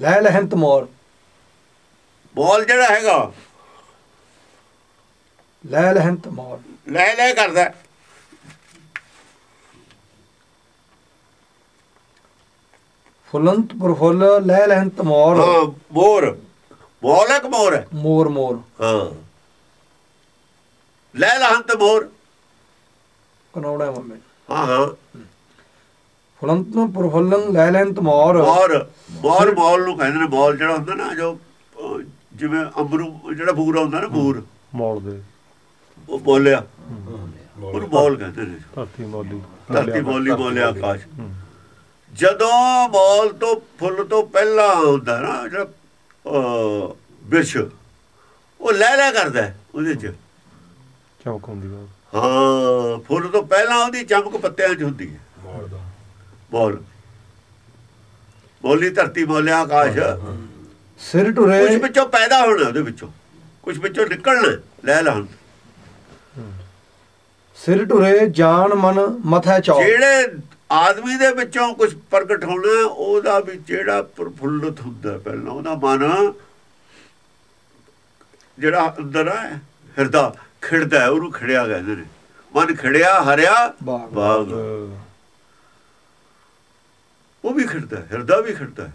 ਲੈ ਲਹਿੰਤ ਮੋਰ। ਬੋਲ ਜਿਹੜਾ ਹੈਗਾ। ਲੈ ਲਹਿੰਤ ਮੋਰ। ਲੈ ਲੈ ਕਰਦਾ। ਫੁਲੰਤ ਪ੍ਰਫੁੱਲ ਲੈ ਲਹਿੰਤ ਮੋਰ। ਹਾਂ ਮੋਰ। ਬੋਲ ਇੱਕ ਮੋਰ ਮੋਰ ਮੋਰ। ਹਾਂ। ਲੈ ਲਹੰਤ ਮੋਰ। ਕਨੌੜਾ ਮੰਮੇ। ਹਾਂ ਹਾਂ। ਫੁਲੰਤ ਪ੍ਰਫੁੱਲੰ ਲੈ ਲਹਿੰਤ ਮੋਰ ਮੋਰ ਮੋਰ ਮੋਲ ਨੂੰ ਕਹਿੰਦੇ ਨੇ ਮੋਲ ਜਿਹੜਾ ਹੁੰਦਾ ਨਾ ਜੋ ਜਿਵੇਂ ਅੰਬਰੂ ਜਿਹੜਾ ਬੂਰਾ ਹੁੰਦਾ ਨਾ ਬੂਰ। ਮੌਲ ਦੇ। ਉਹ ਬੋਲਿਆ। ਉਹਨੂੰ ਬੋਲ ਕਹਿੰਦੇ ਨੇ। ਧਰਤੀ ਮੌਲੀ। ਧਰਤੀ ਬੋਲੀ ਬੋਲਿਆ ਆਕਾਸ਼। ਜਦੋਂ ਬੋਲ ਤੋਂ ਫੁੱਲ ਤੋਂ ਪਹਿਲਾਂ ਹੁੰਦਾ ਨਾ ਜਿਹੜਾ ਬਿਰਛ ਉਹ ਲੈ ਲੈ ਕਰਦਾ ਉਹਦੇ ਚ। ਚਮਕ ਹੁੰਦੀ ਹਾਂ। ਫੁੱਲ ਤੋਂ ਪਹਿਲਾਂ ਉਹਦੀ ਚਮਕ ਪੱਤਿਆਂ 'ਚ ਹੁੰਦੀ ਹੈ। ਬੋਲ। ਬੋਲੀ ਧਰਤੀ ਬੋਲਿਆ ਆਕਾਸ਼। ਸਿਰ ਕੁਝ ਟੁਰੇ ਵਿੱਚੋਂ ਪੈਦਾ ਹੋਣਾ ਉਹਦੇ ਵਿੱਚੋਂ। ਕੁਝ ਵਿੱਚੋਂ ਨਿਕਲਣਾ ਲੈ ਲਾ ਸਿਰ ਟੁਰੇ ਜਾਨ ਮਨ ਮਥੈ ਚੌ। ਜਿਹੜੇ ਆਦਮੀ ਦੇ ਵਿੱਚੋਂ ਕੁਝ ਪ੍ਰਗਟ ਹੋਣਾ ਉਹਦਾ ਵੀ ਜਿਹੜਾ ਪ੍ਰਫੁੱਲਤ ਹੁੰਦਾ ਪਹਿਲਾਂ ਉਹਦਾ ਮਨ ਜਿਹੜਾ ਅੰਦਰ ਹੈ ਹਿਰਦਾ ਖਿੜਦਾ ਉਹਨੂੰ ਖਿੜਿਆ ਕਹਿੰਦੇ ਨੇ। ਮਨ ਖਿੜਿਆ ਹਰਿਆ ਬਾਗ। ਖਿੜਦਾ ਹਿਰਦਾ ਵੀ ਖਿੜਦਾ ਹੈ।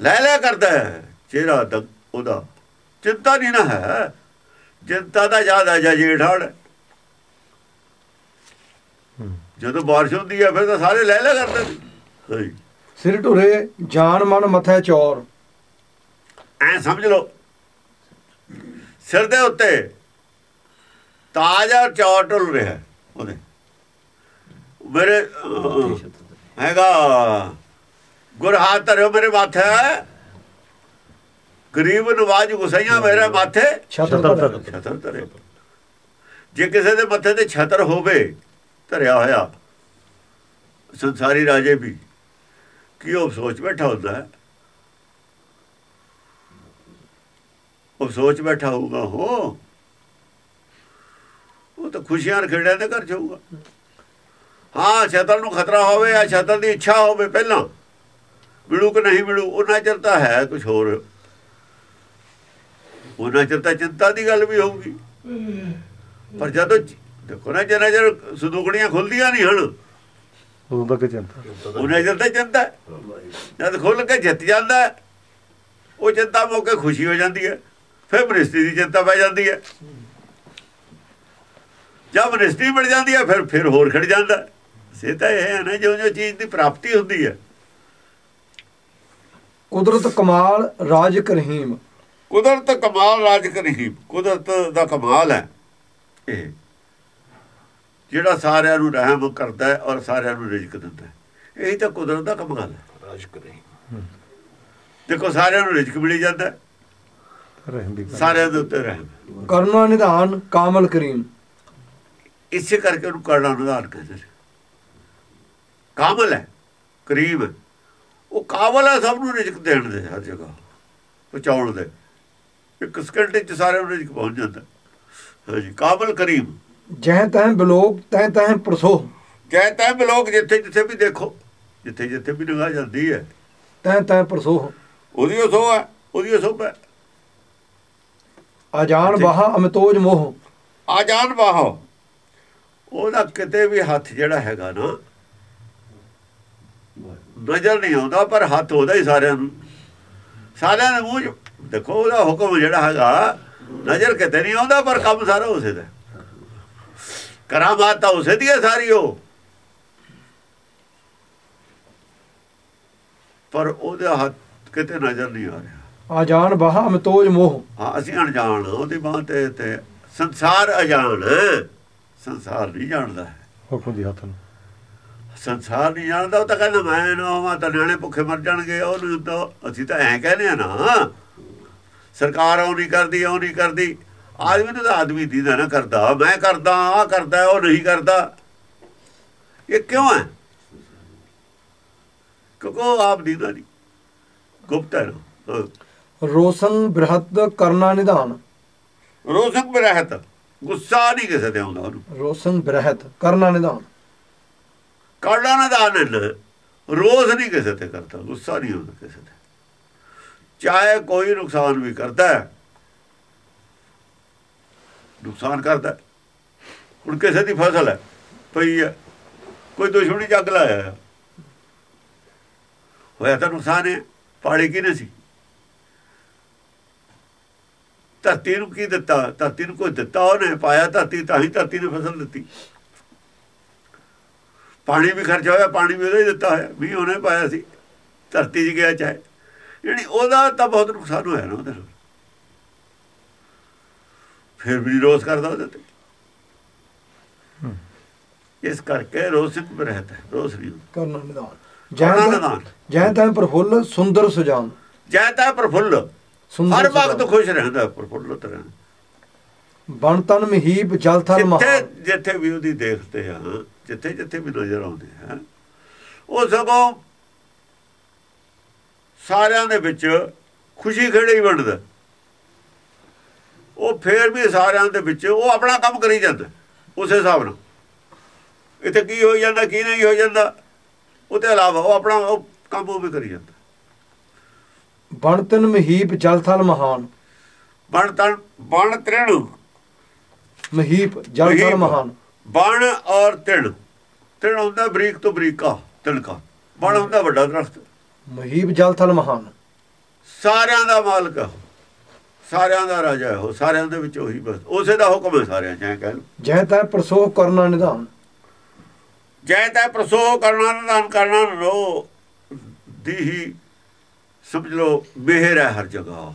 ਲੈ ਲੈ ਕਰਦਾ ਹੈ ਚਿਹਰਾ ਉਹਦਾ। ਚਿੰਤਾ ਨਹੀਂ ਨਾ ਹੈ ਚਿੰਤਾ ਦਾ ਜ਼ਿਆਦਾ ਜਾਂ ਜੇਠਾੜ। ਜਦੋਂ ਬਾਰਿਸ਼ ਹੁੰਦੀ ਹੈ ਫਿਰ ਤਾਂ ਸਾਰੇ ਲੈ ਲੈ ਕਰਦੇ ਹਾਂਜੀ ਸਿਰ ਟੁਰੇ ਜਾਨ ਮਨ ਮਥੈ ਚੌਰ। ਐ ਸਮਝ ਲਓ। ਸਿਰ ਦੇ ਉੱਤੇ ਤਾਜ ਚੌਰ ਢੁੱਲ ਰਿਹਾ ਉਹਦੇ। ਮੇਰੇ ਹੈਗਾ। ਗੁਰ ਹਾਥ ਧਰਿਓ ਮੇਰੇ ਮਾਥੇ। ਗਰੀਬ ਨਵਾਜ ਗੁਸਈਆਂ ਮੇਰੇ ਮਾਥੇ। ਛਤਰ ਛਤਰ ਧਰ ਜੇ ਕਿਸੇ ਦੇ ਮੱਥੇ ਤੇ ਛਤਰ ਹੋਵੇ ਧਰਿਆ ਹੋਇਆ ਸੰਸਾਰੀ ਰਾਜੇ ਵੀ ਕੀ ਉਹ ਸੋਚ ਬੈਠਾ ਹੁੰਦਾ ਹੈ? ਉਹ ਸੋਚ ਬੈਠਾ ਹੋਊਗਾ ਹੋ। ਉਹ ਤਾਂ ਖੁਸ਼ੀਆਂ ਖੇੜਿਆਂ ਦੇ ਘਰ ਜਾਊਗਾ ਹਾਂ ਛਤਰ ਨੂੰ ਖਤਰਾ ਹੋਵੇ ਜਾਂ ਛਤਰ ਦੀ ਇੱਛਾ ਹੋਵੇ ਪਹਿਲਾਂ। ਮਿਲੂ ਕਿ ਨਹੀਂ ਮਿਲੂ ਉਹਨਾਂ ਚਿਰ ਤਾਂ ਹੈ ਕੁਝ ਹੋਰ। ਉਹਨਾਂ ਚਿਰ ਤਾਂ ਚਿੰਤਾ ਦੀ ਗੱਲ ਵੀ ਹੋਊਗੀ। ਪਰ ਜਦੋਂ ਦੇਖੋ ਨਾ ਜਨਾ ਜਰ ਸੁਦੂਕੜੀਆਂ ਖੁੱਲਦੀਆਂ ਨਹੀਂ ਹਨ ਉਦੋਂ ਤੱਕ ਚਿੰਤਾ। ਉਹਨਾਂ ਚਿਰ ਤਾਂ ਚਿੰਤਾ। ਜਦ ਖੁੱਲ ਕੇ ਜਿੱਤ ਜਾਂਦਾ ਉਹ ਚਿੰਤਾ ਮੌਕੇ ਖੁਸ਼ੀ ਹੋ ਜਾਂਦੀ ਹੈ ਫਿਰ ਮਨਿਸਟਰੀ ਦੀ ਚਿੰਤਾ ਪੈ ਜਾਂਦੀ ਹੈ। ਜਦ ਮਨਿਸਟਰੀ ਮਿਲ ਜਾਂਦੀ ਹੈ ਫਿਰ ਫਿਰ ਹੋਰ ਖੜ ਜਾਂਦਾ। ਸੇ ਤਾਂ ਇਹ ਹੈ ਨਾ ਜੋ ਜੋ ਚੀਜ਼ ਦੀ ਪ੍ਰਾਪਤੀ ਹੁੰਦੀ ਹੈ। ਕੁਦਰਤ ਕਮਾਲ ਰਾਜ ਕਰਹੀਮ ਕੁਦਰਤ ਕਮਾਲ ਰਾਜ ਕਰੀ ਕੁਦਰਤ ਦਾ ਕਮਾਲ ਹੈ ਇਹ। ਜਿਹੜਾ ਸਾਰਿਆਂ ਨੂੰ ਰਹਿਮ ਕਰਦਾ ਹੈ ਔਰ ਸਾਰਿਆਂ ਨੂੰ ਰਿਜ਼ਕ ਦਿੰਦਾ ਹੈ। ਇਹੀ ਤਾਂ ਕੁਦਰਤ ਦਾ ਕਮਾਲ ਹੈ। ਰਾਜ ਕਰੇ ਦੇਖੋ ਸਾਰਿਆਂ ਨੂੰ ਰਿਜ਼ਕ ਮਿਲੀ ਜਾਂਦਾ ਹੈ, ਰਹਿਮ ਵੀ ਕਰ ਸਾਰਿਆਂ ਦੇ ਉੱਤੇ ਰਹਿਮ ਕਰਨਾ ਨਿਧਾਨ ਕਾਮਲ ਕਰੀਮ। ਇਸੇ ਕਰਕੇ ਉਹਨੂੰ ਕਰਨਾ ਨਿਧਾਨ ਕਹਿੰਦੇ ਨੇ। ਕਾਮਲ ਹੈ ਕਰੀਮ ਹੈ ਉਹ ਕਾਬਲ ਹੈ ਸਭ ਨੂੰ ਰਿਜ਼ਕ ਦੇਣ ਦੇ ਹਰ ਜਗ੍ਹਾ ਪਹੁੰਚਾਉਣ ਦੇ। ਇੱਕ ਸਕਿੰਟ ਚ ਸਾਰਿਆਂ ਨੂੰ ਰਿਜ਼ਕ ਪਹੁੰਚ ਜਾਂਦਾ। ਹਾਂਜੀ ਕਾਬਲ ਕਰੀਮ ਜਹ ਤਹ ਬਲੋਕ ਤਹ ਤਹ ਪ੍ਰਸੋ ਜੈ ਤੈ ਬਲੋਕ ਜਿੱਥੇ ਜਿੱਥੇ ਵੀ ਦੇਖੋ ਜਿੱਥੇ ਜਿੱਥੇ ਵੀ ਨਿਗਾਹ ਜਾਂਦੀ ਹੈ। ਤਹ ਤਹ ਪ੍ਰਸੋ ਉਹਦੀ ਉਹ ਸੋ ਹੈ ਉਹਦੀ ਉਹ ਸੋਭ ਹੈ। ਅਜਾਨ ਬਾਹਾ ਅਮਤੋਜ ਮੋਹ। ਆ ਜਾਣ ਬਾਹੋ। ਉਹਦਾ ਕਿਤੇ ਵੀ ਹੱਥ ਜਿਹੜਾ ਹੈਗਾ ਨਾ ਨਜ਼ਰ ਨਹੀਂ ਆਉਂਦਾ ਪਰ ਹੱਥ ਉਹਦਾ ਹੀ ਸਾਰਿਆਂ ਨੂੰ। ਸਾਰਿਆਂ ਦੇ ਮੂੰਹ ਦੇਖੋ ਉਹਦਾ ਹੁਕਮ ਜਿਹੜਾ ਹੈਗਾ ਨਜ਼ਰ ਕਿਤੇ ਨਹੀਂ ਆਉਂਦਾ ਪਰ ਕੰਮ ਸਾਰਾ ਉਸੇ ਦਾ ਕਰਾਮਾਤ ਤਾਂ ਉਸੇ ਦੀ ਹੈ ਸਾਰੀ ਉਹ। ਪਰ ਉਹਦਾ ਹੱਥ ਕਿਤੇ ਨਜ਼ਰ ਨਹੀਂ ਆ ਰਿਹਾ। ਅਜਾਨ ਬਾਹਾ ਅਮਤੋਜ ਮੋਹ। ਹਾਂ ਅਸੀਂ ਅਣਜਾਣ ਉਹਦੀ ਬਾਹ ਤੇ ਤੇ ਸੰਸਾਰ ਅਜਾਣ। ਹੈ। ਸੰਸਾਰ ਨਹੀਂ ਜਾਣਦਾ। ਹੁਕਮ ਦੀ ਹੱਥ ਨੂੰ। ਸੰਸਾਰ ਨਹੀਂ ਜਾਣਦਾ ਉਹ ਤਾਂ ਕਹਿੰਦਾ ਮੈਂ ਨਾ ਹੋਵਾਂ ਤਾਂ ਨਿਆਣੇ ਭੁੱਖੇ ਮਰ ਜਾਣਗੇ। ਉਹਨੂੰ ਤਾਂ ਅਸੀਂ ਤਾਂ ਐ ਕਹਿੰਦੇ ਆ ਨਾ ਸਰਕਾਰ ਉਹ ਨਹੀਂ ਕਰਦੀ ਉਹ ਨਹੀਂ ਕਰਦੀ। ਆਦਮੀ ਤਾਂ ਆਦਮੀ ਦੀਦਾ ਨਾ ਕਰਦਾ ਮੈਂ ਕਰਦਾ ਆ ਕਰਦਾ ਉਹ ਨਹੀਂ ਕਰਦਾ। ਇਹ ਕਿਉਂ ਹੈ? ਕਿਉਂਕਿ ਉਹ ਆਪ ਦੀਦਾ ਨਹੀਂ। ਗੁਪਤ ਹੈ। ਰੋਸ਼ਨ ਬ੍ਰਹਤ ਕਰਨਾ ਨਿਧਾਨ। ਰੋਸ਼ਨ ਬ੍ਰਹਤ ਗੁੱਸਾ ਨਹੀਂ ਕਿਸੇ ਤੇ ਆਉਂਦਾ ਉਹਨੂੰ। ਰੋਸ਼ਨ ਬ੍ਰਹਤ ਕਰਨਾ ਨਿਧਾਨ। ਕਾੜਾ ਨਾ ਦਾਨ ਰੋਜ਼ ਨਹੀਂ ਕਿਸੇ ਤੇ ਕਰਦਾ, ਗੁੱਸਾ ਨਹੀਂ ਹੁੰਦਾ ਕਿਸੇ ਤੇ। ਚਾਹੇ ਕੋਈ ਨੁਕਸਾਨ ਵੀ ਕਰਦਾ ਹੈ, ਨੁਕਸਾਨ ਕਰਦਾ ਹੁਣ ਕਿਸੇ ਦੀ ਫਸਲ ਹੈ, ਪਈ ਹੈ, ਕੋਈ ਦੁਸ਼ਮਣੀ ਜੱਗ ਲਾਇਆ ਹੋਇਆ ਤਾਂ ਨੁਕਸਾਨ ਹੈ ਪਾੜੀ ਨਹੀਂ ਸੀ? ਧਰਤੀ ਨੂੰ ਕੀ ਦਿੱਤਾ, ਧਰਤੀ ਨੂੰ ਕੋਈ ਦਿੱਤਾ ਉਹਨੇ, ਪਾਇਆ ਧਰਤੀ, ਤਾਂ ਹੀ ਧਰਤੀ ਨੇ ਫਸਲ ਦਿੱਤੀ। ਪਾਣੀ ਵੀ ਖਰਚ ਹੋਇਆ ਪਾਣੀ ਵੀ ਉਹਦਾ ਹੀ ਦਿੱਤਾ ਹੋਇਆ ਵੀ ਉਹਨੇ ਪਾਇਆ ਸੀ ਧਰਤੀ 'ਚ ਗਿਆ ਚਾਹੇ। ਜਿਹੜੀ ਉਹਦਾ ਤਾਂ ਬਹੁਤ ਨੁਕਸਾਨ ਹੋਇਆ ਨਾ ਉਹਦੇ ਨਾਲ। ਫਿਰ ਵੀ ਰੋਸ ਕਰਦਾ ਉਹਦੇ ਤੇ। ਇਸ ਕਰਕੇ ਰੋਸ ਇੱਕ ਰਹਿਤਾ ਹੈ ਰੋਸ ਨਹੀਂ। ਕਰਨਾ ਨਿਦਾਨ। ਜੈ ਨਿਦਾਨ। ਜੈ ਤੈ ਪ੍ਰਫੁੱਲ ਸੁੰਦਰ ਸੁਜਾਨ। ਜੈ ਤਾਂ ਪ੍ਰਫੁੱਲ। ਹਰ ਵਕਤ। ਖੁਸ਼ ਰਹਿੰਦਾ ਪ੍ਰਫੁੱਲਤ ਰਹਿੰਦਾ। ਬਣ ਤਨ ਮਹੀਪ ਜਲ ਥਲ ਜਿੱਥੇ ਮਹਾਨ। ਜਿੱਥੇ ਵੀ ਉਹਦੀ ਦੇਖਦੇ ਆ ਜਿੱਥੇ ਜਿੱਥੇ ਵੀ ਨਜ਼ਰ ਆਉਂਦੇ ਆ ਉਹ ਸਗੋਂ ਸਾਰਿਆਂ ਦੇ ਵਿੱਚ ਖੁਸ਼ੀ ਖੇੜੇ ਹੀ ਵੰਡਦਾ। ਉਹ ਫੇਰ ਵੀ ਸਾਰਿਆਂ ਦੇ ਵਿੱਚ ਉਹ ਆਪਣਾ ਕੰਮ ਕਰੀ ਜਾਂਦਾ ਉਸੇ ਹਿਸਾਬ ਨਾਲ। ਇੱਥੇ ਕੀ ਹੋ ਜਾਂਦਾ ਕੀ ਨਹੀਂ ਹੋ ਜਾਂਦਾ ਉਹਦੇ ਇਲਾਵਾ ਉਹ ਆਪਣਾ ਉਹ ਕੰਮ ਉਹ ਵੀ ਕਰੀ ਜਾਂਦਾ। ਬਣ ਤਨ ਮਹੀਪ ਜਲ ਥਲ ਮਹਾਨ। ਬਣ ਤਣ ਬਣ ਤ੍ਰਿਣ ਮਹੀਪ ਜਲ ਥਲ ਮਹੀਪ। ਮਹਾਨ। ਬਣ ਔਰ ਤਿਣ। ਤਿਣ ਹੁੰਦਾ ਬਰੀਕ ਤੋਂ ਬਰੀਕਾ ਤਿਣਕਾ। ਬਣ ਹੁੰਦਾ ਵੱਡਾ ਦਰਖਤ। ਮਹੀਪ ਜਲ ਥਲ ਮਹਾਨ। ਸਾਰਿਆਂ ਦਾ ਮਾਲਕ। ਸਾਰਿਆਂ ਦਾ ਰਾਜਾ ਹੈ ਉਹ। ਸਾਰਿਆਂ ਦੇ ਵਿੱਚ ਉਹੀ ਬਸ। ਉਸੇ ਦਾ ਹੁਕਮ ਹੈ ਸਾਰਿਆਂ ਚ ਐਂ ਕਹਿ ਲਓ ਜੈ ਤੈ ਪ੍ਰਸੋਹ ਕਰਨਾ ਨਿਦਾਨ ਜੈ ਤੈ ਪ੍ਰਸੋਹ ਕਰਨਾ ਨਿਦਾਨ ਕਰਨਾ ਰੋ ਦੀ ਹੀ ਸਮਝ ਲਓ ਮਿਹਰ ਹੈ ਹਰ ਜਗ੍ਹਾ।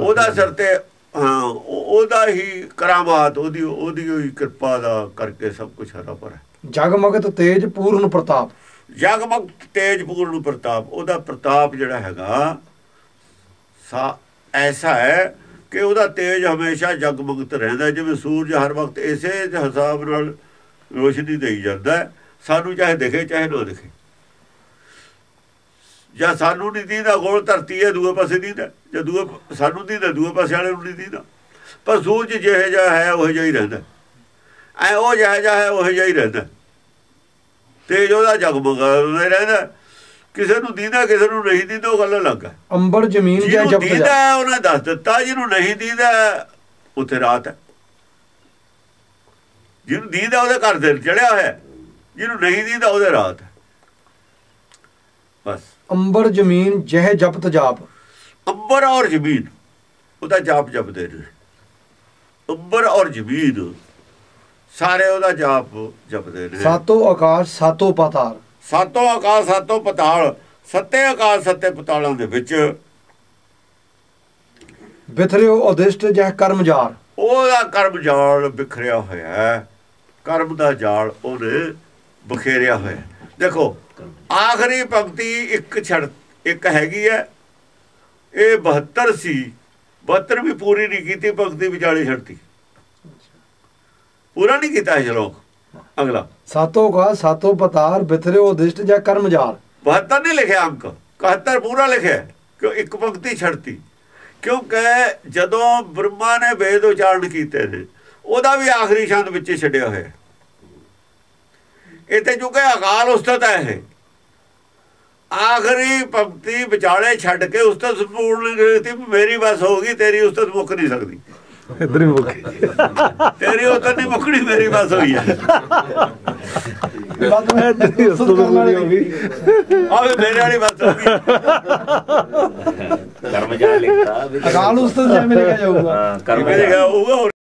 ਉਹਦਾ ਸਿਰ ਤੇ ਉਹਦਾ ਹੀ ਕਰਾਮਾਤ ਉਹਦੀ ਉਹਦੀ ਹੀ ਕਿਰਪਾ ਦਾ ਕਰਕੇ ਸਭ ਕੁਝ ਹਰਾ ਭਰਾ ਹੈ ਜਗਮਗਤ ਤੇਜ ਪੂਰਨ ਪ੍ਰਤਾਪ। ਜਗਮਗ ਤੇਜ ਪੂਰਨ ਪ੍ਰਤਾਪ ਉਹਦਾ ਪ੍ਰਤਾਪ ਜਿਹੜਾ ਹੈਗਾ ਸਾ ਐਸਾ ਹੈ ਕਿ ਉਹਦਾ ਤੇਜ ਹਮੇਸ਼ਾ ਜਗਮਗਤ ਰਹਿੰਦਾ ਜਿਵੇਂ ਸੂਰਜ ਹਰ ਵਕਤ ਇਸੇ ਹਿਸਾਬ ਨਾਲ ਰੋਸ਼ਨੀ ਦੇਈ ਜਾਂਦਾ। ਸਾਨੂੰ ਚਾਹੇ ਦਿਖੇ ਚਾਹੇ ਨਾ ਦਿਖੇ। ਜਾਂ ਸਾਨੂੰ ਨਹੀਂ ਦੀਦਾ ਗੋਲ ਧਰਤੀ ਹੈ ਦੂਏ ਪਾਸੇ ਦੀਦਾ ਜਾਂ ਦੂਏ ਸਾਨੂੰ ਦੀਦਾ ਦੂਏ ਪਾਸੇ ਵਾਲੇ ਨੂੰ ਨਹੀਂ ਦੀਦਾ। ਪਰ ਸੂਰਜ ਜਿਹੇ ਜਿਹਾ ਹੈ ਉਹ ਜਿਹਾ ਹੀ ਰਹਿੰਦਾ। ਐ ਉਹ ਜਿਹਾ ਜਿਹਾ ਹੈ ਉਹ ਜਿਹਾ ਹੀ ਰਹਿੰਦਾ। ਤੇਜ ਉਹਦਾ ਜਗਮਗਾਉਂਦਾ ਰਹਿੰਦਾ। ਕਿਸੇ ਨੂੰ ਦੀਦਾ ਕਿਸੇ ਨੂੰ ਨਹੀਂ ਦੀਦਾ ਉਹ ਗੱਲ ਅਲੱਗ ਹੈ ਅੰਬਰ ਜ਼ਮੀਨ ਜੈ ਜਿਹਨੂੰ ਜਪਤ ਜਾ ਦੀਦਾ ਉਹਨੇ ਦੱਸ ਦਿੱਤਾ। ਜਿਹਨੂੰ ਨਹੀਂ ਦੀਦਾ ਉੱਥੇ ਰਾਤ ਹੈ ਜਿਹਨੂੰ ਦੀਦਾ ਉਹਦੇ ਘਰ ਦਿਨ ਚੜਿਆ ਹੋਇਆ। ਜਿਹਨੂੰ ਨਹੀਂ ਦੀਦਾ ਉਹਦੇ ਰਾਤ ਹੈ ਬਸ। ਅੰਬਰ ਜ਼ਮੀਨ ਜਹ ਜਪਤ ਜਾਪ ਅੰਬਰ ਔਰ ਜ਼ਮੀਨ ਉਹਦਾ ਜਾਪ ਜਪਦੇ ਨੇ। ਅੰਬਰ ਔਰ ਜ਼ਮੀਨ ਸਾਰੇ ਉਹਦਾ ਜਾਪ ਜਪਦੇ ਨੇ। ਸਾਤੋਂ ਆਕਾਸ਼ ਸਾਤੋਂ ਪਾਤਾਲ। ਸਾਤੋਂ ਆਕਾਸ਼ ਸਾਤੋਂ ਪਤਾਲ ਸੱਤੇ ਆਕਾਸ਼ ਸੱਤੇ ਪਤਾਲਾਂ ਦੇ ਵਿੱਚ। ਬਿਥਰਿਓ ਉਦਿਸ਼ਟ ਜਹ ਕਰਮ ਜਾਰ ਉਹਦਾ ਕਰਮ ਜਾਲ ਬਿਖਰਿਆ ਹੋਇਆ ਹੈ। ਕਰਮ ਦਾ ਜਾਲ ਉਹਨੇ ਬਖੇਰਿਆ ਹੋਇਆ। ਦੇਖੋ ਆਖਰੀ ਪੰਕਤੀ ਇੱਕ ਛੜ ਇੱਕ ਹੈਗੀ ਹੈ। ਇਹ 72 ਸੀ 72 ਵੀ ਪੂਰੀ ਨਹੀਂ ਕੀਤੀ ਪੰਕਤੀ ਵਿਚਾਲੇ ਛੱਡਤੀ। ਪੂਰਾ ਨਹੀਂ ਕੀਤਾ ਇਹ ਸ਼ਲੋਕ। ਅਗਲਾ। ਸਾਤੋਂ ਆਕਾਸ਼ ਸਾਤੋਂ ਪਾਤਾਲ ਬਿਥਰਿਓ ਉਦਿਸ਼ਟ ਜਹ ਕਰਮ ਜਾਰ 72 ਨਹੀਂ ਲਿਖਿਆ ਅੰਕ। 71 ਪੂਰਾ ਲਿਖਿਆ ਕਿਉਂ ਇੱਕ ਪੰਕਤੀ ਛੱਡਤੀ? ਕਿਉਂਕਿ ਜਦੋਂ ਬ੍ਰਹਮਾ ਨੇ ਵੇਦ ਉਚਾਰਨ ਕੀਤੇ ਨੇ ਉਹਦਾ ਵੀ ਆਖਰੀ ਛੰਦ ਵਿੱਚ ਛੱਡਿਆ ਹੋਇਆ ਹੈ। ਇੱਥੇ ਜੋ ਕਿ ਅਕਾਲ ਉਸਤਤ ਹੈ ਇਹ। ਆਖਰੀ ਪੰਕਤੀ ਵਿਚਾਲੇ ਛੱਡ ਕੇ ਉਸਤਤ ਸੰਪੂਰਨ ਕੀਤੀ ਮੇਰੀ ਬਸ ਹੋਗੀ ਤੇਰੀ ਉਸਤਤ ਮੁੱਕ ਨਹੀਂ ਸਕਦੀ। ਇਧਰ ਹੀ ਮੁੱਕੀ ਤੇਰੀ ਉਸਤਤ ਨਹੀਂ ਮੁੱਕਣੀ ਮੇਰੀ ਬਸ ਹੋਈ ਹੈ। ਆਹ ਮੇਰੇ ਵਾਲੀ ਬਸ ਹੋ ਗਈ। ਕਰਮ ਜਾ ਲਿਖਤਾ ਵੀ ਅਕਾਲ ਉਸਤਤ ਜਹ ਮਿਲ ਗਿਆ ਜਾਊਗਾ। ਹਾਂ ਕਰਮ ਜਾ ਹੋਊਗਾ